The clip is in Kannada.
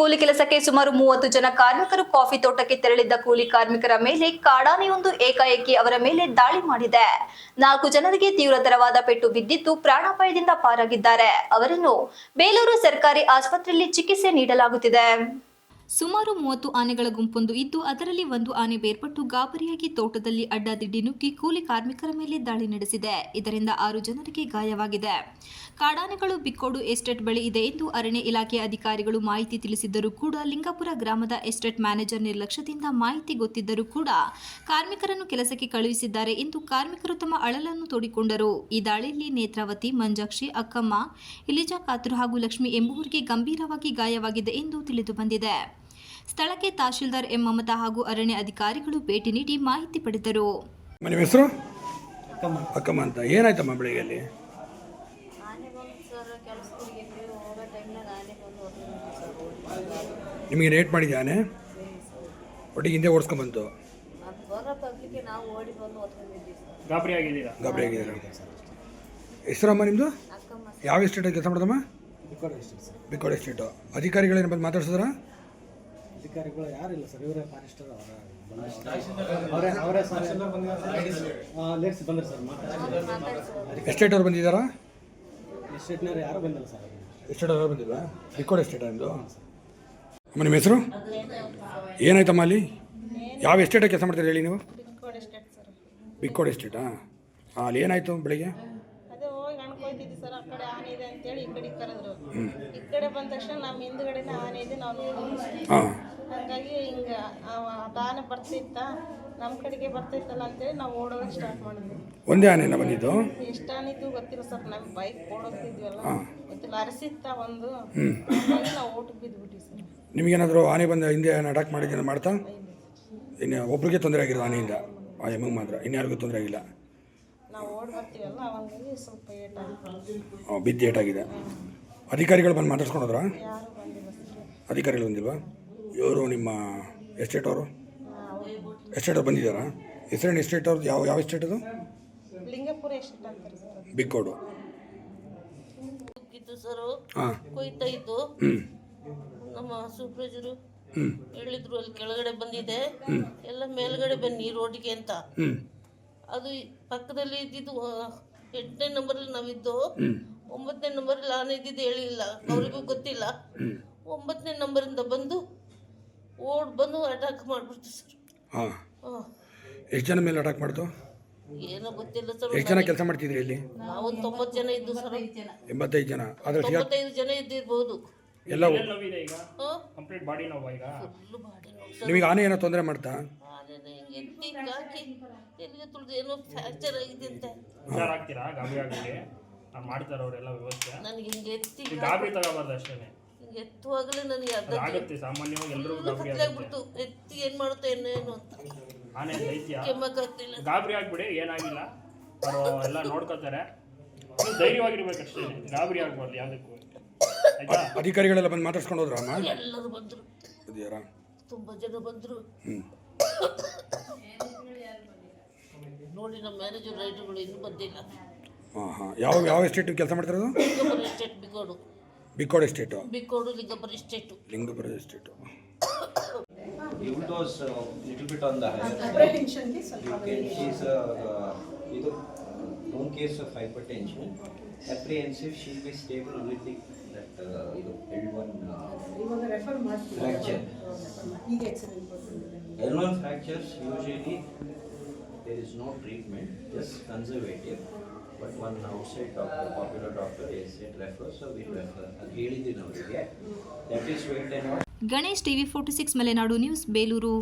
ಕೂಲಿ ಕೆಲಸಕ್ಕೆ ಸುಮಾರು ಮೂವತ್ತು ಜನ ಕಾರ್ಮಿಕರು ಕಾಫಿ ತೋಟಕ್ಕೆ ತೆರಳಿದ್ದ ಕೂಲಿ ಕಾರ್ಮಿಕರ ಮೇಲೆ ಕಾಡಾನೆಯೊಂದು ಏಕಾಏಕಿ ಅವರ ಮೇಲೆ ದಾಳಿ ಮಾಡಿದೆ. ನಾಲ್ಕು ಜನರಿಗೆ ತೀವ್ರತರವಾದ ಪೆಟ್ಟು ಬಿದ್ದಿದ್ದು ಪ್ರಾಣಾಪಾಯದಿಂದ ಪಾರಾಗಿದ್ದಾರೆ. ಅವರನ್ನು ಬೇಲೂರು ಸರ್ಕಾರಿ ಆಸ್ಪತ್ರೆಯಲ್ಲಿ ಚಿಕಿತ್ಸೆ ನೀಡಲಾಗುತ್ತಿದೆ. ಸುಮಾರು ಮೂವತ್ತು ಆನೆಗಳ ಗುಂಪೊಂದು ಇದ್ದು ಅದರಲ್ಲಿ ಒಂದು ಆನೆ ಬೇರ್ಪಟ್ಟು ಗಾಬರಿಯಾಗಿ ತೋಟದಲ್ಲಿ ಅಡ್ಡಾದಿಡ್ಡಿ ನುಗ್ಗಿ ಕೂಲಿ ಕಾರ್ಮಿಕರ ಮೇಲೆ ದಾಳಿ ನಡೆಸಿದೆ. ಇದರಿಂದ ಆರು ಜನರಿಗೆ ಗಾಯವಾಗಿದೆ. ಕಾಡಾನೆಗಳು ಬಿಕ್ಕೋಡು ಎಸ್ಟೇಟ್ ಬಳಿ ಇದೆ ಎಂದು ಅರಣ್ಯ ಇಲಾಖೆ ಅಧಿಕಾರಿಗಳು ಮಾಹಿತಿ ತಿಳಿಸಿದ್ದರೂ ಕೂಡ ಲಿಂಗಾಪುರ ಗ್ರಾಮದ ಎಸ್ಟೇಟ್ ಮ್ಯಾನೇಜರ್ ನಿರ್ಲಕ್ಷ್ಯದಿಂದ ಮಾಹಿತಿ ಗೊತ್ತಿದ್ದರೂ ಕೂಡ ಕಾರ್ಮಿಕರನ್ನು ಕೆಲಸಕ್ಕೆ ಕಳುಹಿಸಿದ್ದಾರೆ ಎಂದು ಕಾರ್ಮಿಕರು ತಮ್ಮ ಅಳಲನ್ನು ತೋಡಿಕೊಂಡರು. ಈ ದಾಳಿಯಲ್ಲಿ ನೇತ್ರಾವತಿ, ಮಂಜಾಕ್ಷಿ, ಅಕ್ಕಮ್ಮ ಇಲಿಜಾ ಕಾತ್ರು ಹಾಗೂ ಲಕ್ಷ್ಮಿ ಎಂಬುವರಿಗೆ ಗಂಭೀರವಾಗಿ ಗಾಯವಾಗಿದೆ ಎಂದು ತಿಳಿದು ಬಂದಿದೆ. ಸ್ಥಳಕ್ಕೆ ತಹಶೀಲ್ದಾರ್ ಎಂ ಮಮತಾ ಹಾಗೂ ಅರಣ್ಯ ಅಧಿಕಾರಿಗಳು ಭೇಟಿ ನೀಡಿ ಮಾಹಿತಿ ಪಡೆದರು. ನಿಮ್ಮ ಹೆಸರು? ಅಕ್ಕಮ್ಮ. ಅಂತ. ಏನಾಯ್ತಮ್ಮ ಬೆಳಿಗ್ಗೆ ಅಲ್ಲಿ ನಿಮಗೆ ರೇಟ್ ಮಾಡಿದ್ಯಾ ಆನೆ? ಒಟ್ಟಿಗೆ ಹಿಂದೆ ಓಡಿಸ್ಕೊಂಬಂತು. ಅದು ಬರೋ ಪಬ್ಲಿಕ್ಗೆ ನಾವು ಓಡಿ ಬಂದು ಹೊತ್ಕೊಂಡಿದ್ವಿ ಸರ್ ಗಾಬರಿ ಆಗಿದ್ದೀರಾ? ಗಾಬರಿ ಆಗಿದ್ದೀರಾ? ಹೆಸರಮ್ಮ ನಿಮ್ಮದು ಅಕ್ಕಮ್ಮ. ಯಾವ ಎಸ್ಟೇಟಲ್ಲಿ ಕೆಲಸ ಮಾಡೋದಮ್ಮ? ಬಿಕೋಡ್ ಎಸ್ಟೇಟು ಅಧಿಕಾರಿಗಳೇನು ಬಂದು ಮಾತಾಡ್ಸಿದ್ರ? ಅಧಿಕಾರಿಗಳು ಯಾರಿಲ್ಲ ಸರ್? ಇವರೇ ಫಾರೆಸ್ಟರ್ ಅವರ ಅವರೇ ಅವರೇ ಸರ್. ಲೇಟ್ಸ್ ಬಂದ್ರೆ ಸರ್ ಎಸ್ಟೇಟ್ ಅವ್ರು ಬಂದಿದ್ದಾರಾ? ಎಸ್ಟೇಟ್ನವ್ರು ಯಾರು ಬಂದಿಲ್ಲ ಸರ್? ಎಸ್ಟೇಟ್ ಅವ್ರು ಬಂದಿಲ್ವಾ? ರಿಕಾರ್ಡ್ ಎಸ್ಟೇಟ್ ಅಂದು ಅಮ್ಮ ನಿಮ್ಮ ಹೆಸರು? ಏನಾಯ್ತಮ್ಮ ಅಲ್ಲಿ? ಯಾವ ಎಸ್ಟೇಟಾಗಿ ಕೆಲಸ ಮಾಡ್ತೀರಿ ಹೇಳಿ ನೀವು? ಬಿಕ್ಕೋಡ್ ಎಸ್ಟೇಟಾ ಹಾಂ ಅಲ್ಲಿ ಏನಾಯಿತು ಬೆಳಿಗ್ಗೆ? ಅದೇ ಹೋಗಿ ಅನ್ಕೊಯ್ತಿದ್ವಿ ಸರ್ ಆ ಕಡೆ ಆನೆ ಇದೆ ಅಂತೇಳಿ ಈ ಕಡೆ ಕರೆದ್ರು. ಈ ಕಡೆ ಬಂದ ತಕ್ಷಣ ನಮ್ಮ ಹಿಂದ್ಗಡೆನೇ ಆನೆ ಇದೆ ನಾವು ಹಾಗಾಗಿ ಹಿಂಗೆ ಆನೆ ಬರ್ತಿತ್ತ ನಮ್ಮ ಕಡೆಗೆ ಬರ್ತಿತ್ತಲ್ಲ ಅಂತೇಳಿ ನಾವು ಓಡೋದಕ್ಕೆ ಸ್ಟಾರ್ಟ್ ಮಾಡಿದ್ವಿ. ಒಂದೇ ಆನೆನ ಬಂದಿದ್ದು? ಎಷ್ಟು ಆನೆ ಇದ್ದು ಗೊತ್ತಿಲ್ಲ ಸರ್ ನಮ್ಮ ಬೈಕ್ ಓಡೋಗ್ತಿದ್ವಲ್ಲ ಗೊತ್ತಿಲ್ಲ ಅರಸಿತ್ತ ಒಂದು. ಹಾಗಾಗಿ ನಾವು ಓಟಕ್ಕೆ ಬಿದ್ದುಬಿಟ್ವಿ ಸರ್. ನಿಮಗೇನಾದರೂ ಆನೆ ಬಂದ ಹಿಂದೆ ಅಟ್ಯಾಕ್ ಮಾಡಿದ್ದೇನೆ ಮಾಡ್ತಾ? ಇನ್ನು ಒಬ್ರಿಗೆ ತೊಂದರೆ ಆಗಿರೋದು ಆನೆಯಿಂದ ಆ ಎಮ್ಮಗೆ ಮಾತ್ರ ಇನ್ಯಾರಿಗೂ ತೊಂದರೆ ಆಗಿಲ್ಲ. ನಾವು ಓಡ್ ಬರ್ತೀವಲ್ಲ ಸ್ವಲ್ಪ ಏಟ್ ಬಿದ್ದು ಏಟಾಗಿದೆ ಅಧಿಕಾರಿಗಳು ಬಂದು ಬಂದಿಲ್ಲ ಅಧಿಕಾರಿಗಳು ಬಂದಿಲ್ವಾ? ಇವರು ನಿಮ್ಮ ಎಸ್ಟೇಟ್ ಅವರು? ಎಸ್ಟೇಟ್ ಅವ್ರು ಬಂದಿದ್ದಾರಾ? ಹೆಸರಿನ ಎಸ್ಟೇಟ್ ಅವ್ರದ್ದು? ಯಾವ ಯಾವ ಎಸ್ಟೇಟ್ ಅದು? ಲಿಂಗಪುರ ಎಸ್ಟೇಟ್ ಅಂತಾರೆ ಸರ್. ಬಿಗ್ ಕೋಡು ಸರ್. ಹಾಂ. ಕೊಯ್ತಾ ಇದ್ದು. ಹ್ಞೂ ನಮ್ಮ ಸೂಪ್ರೈಸರು ಹ್ಞೂ ಹೇಳಿದ್ರು ಅಲ್ಲಿ ಕೆಳಗಡೆ ಬಂದಿದೆ. ಎಲ್ಲ ಮೇಲ್ಗಡೆ ಬನ್ನಿ ರೋಡಿಗೆ ಅಂತ. ಹ್ಞೂ ಅದು ಪಕ್ಕದಲ್ಲಿ ಇದ್ದಿದ್ದು ಆ, ಎಂಟನೇ ನಂಬರಲ್ಲಿ ನಾವಿದ್ದು. ಒಂಬತ್ತನೇ ನಂಬರ್ ಆನೆ ಇದ್ದಿದ್ದು ಹೇಳಿಲ್ಲ ಅವರಿಗೂ ಗೊತ್ತಿಲ್ಲ. ಒಂಬತ್ತನೇ ನಂಬರಿಂದ ಬಂದು ಓಡ್ ಬಂದು ಅಟ್ಯಾಕ್ ಮಾಡಿಬಿಡ್ತು ಸರ್. ಹಾಂ. ಹಾಂ. ಎಷ್ಟು ಜನ ಮೇಲೆ ಅಟ್ಯಾಕ್ ಮಾಡ್ತು? ಏನೋ ಗೊತ್ತಿಲ್ಲ ಸರ್. ಎಷ್ಟು ಜನ ಕೆಲಸ ಮಾಡ್ತಿದ್ರಿ ಇಲ್ಲಿ? ನಾವೊಂದು ತೊಂಬತ್ತು ಜನ ಇದ್ದು ಸರ್. ಎಂಬತ್ತೈದು ಜನ. ಆದರೆ ತೊಂಬತ್ತೈದು ಜನ ಇದ್ದಿರ್ಬೋದು. ಎಲ್ಲ ಕಂಪ್ಲೀಟ್ ಬಾಡಿ ನೋವು ಈಗ? ಫುಲ್ಲು ಬಾಡಿ ನೋವು ಸರ್. ನಿಮಗೆ ಆನೆ ಏನೋ ತೊಂದರೆ ಮಾಡ್ತಾ? ಆನೆನ ಹಿಂಗೆ ಎತ್ತಿ ಹಾಕಿ ಎಲ್ಲಿಗೆ ತುಳಿದು ಏನೋ ಫ್ರ್ಯಾಕ್ಚರ್ ಆಗಿದೆ ಅಂತ. ಹುಷಾರ್ ಗಾಬರಿ ಆಗ್ಬಿಡಿ ನಾನು ಮಾಡ್ತಾರೆ ಅವರೆಲ್ಲ ವ್ಯವಸ್ಥೆ. ನನಗೆ ಹಿಂಗೆ ಎತ್ತಿ ಗಾಬರಿ ತಗೋಬಾರ್ದು ಅಷ್ಟೇ ಎತ್ತುವಾಗಲೇ ನನಗೆ ಅರ್ಧ ಆಗುತ್ತೆ ಸಾಮಾನ್ಯವಾಗಿ ಎಲ್ಲರಿಗೂ ಗಾಬರಿ ಆಗುತ್ತೆ. ಆಗ್ಬಿಡ್ತು ಎತ್ತಿ ಏನು ಮಾಡುತ್ತೆ ಏನೇನು ಏನು ಅಂತ. ಆನೆ ದೈತ್ಯ ಕೆಮ್ಮಕ್ಕಾಗ್ತಿಲ್ಲ ಗಾಬರಿ ಆಗ್ಬಿಡಿ ಏನಾಗಿಲ್ಲ. ಅವರು ಎಲ್ಲ ನೋಡ್ಕೊತಾರೆ. ನೀವು ಧೈರ್ಯವಾಗಿರ್ಬೇಕಷ್ಟೇ ಗಾಬರಿ ಆಗ್ಬಾರ್ದು ಯಾವುದಕ್ಕೂ. ಆಯ್ತಾ? ಅಧಿಕಾರಿಗಳೆಲ್ಲ ಬಂದು ಮಾತಾಡ್ಸ್ಕೊಂಡು ಹೋದ್ರ ಅಮ್ಮ? ಎಲ್ಲರೂ ಬಂದರು. ಇದೆಯಾರ? ತುಂಬ ಜನ ಬಂದರು. ಹ್ಞೂ ನೋಡಿ ನಮ್ಮ ಮ್ಯಾನೇಜರ್ ರೈಟರ್ಗಳು ಇನ್ನೂ ಬಂದಿಲ್ಲ. ಹಾಂ ಹಾಂ ಯಾವ ಯಾವ ಎಸ್ಟೇಟ್ ಕೆಲಸ ಮಾಡ್ತಿರೋದು? Estate Bikodu Bikodu estate Bikodu Lingapura state Lingapura estate It was a little bit on the higher side. You can, she's a, uh, known case of hypertension. Apprehensive, she will be stable only thing that uh, know, L1 uh, fracture. L1 fractures usually there is no treatment, just conservative. But one now doctor popular doctor as a prefer so we prefer ಅದು ಹೇಳಿದ್ದೀನಿ ಅವರಿಗೆ. That is wait Ganesh TV 46 Malenadu news, Belur.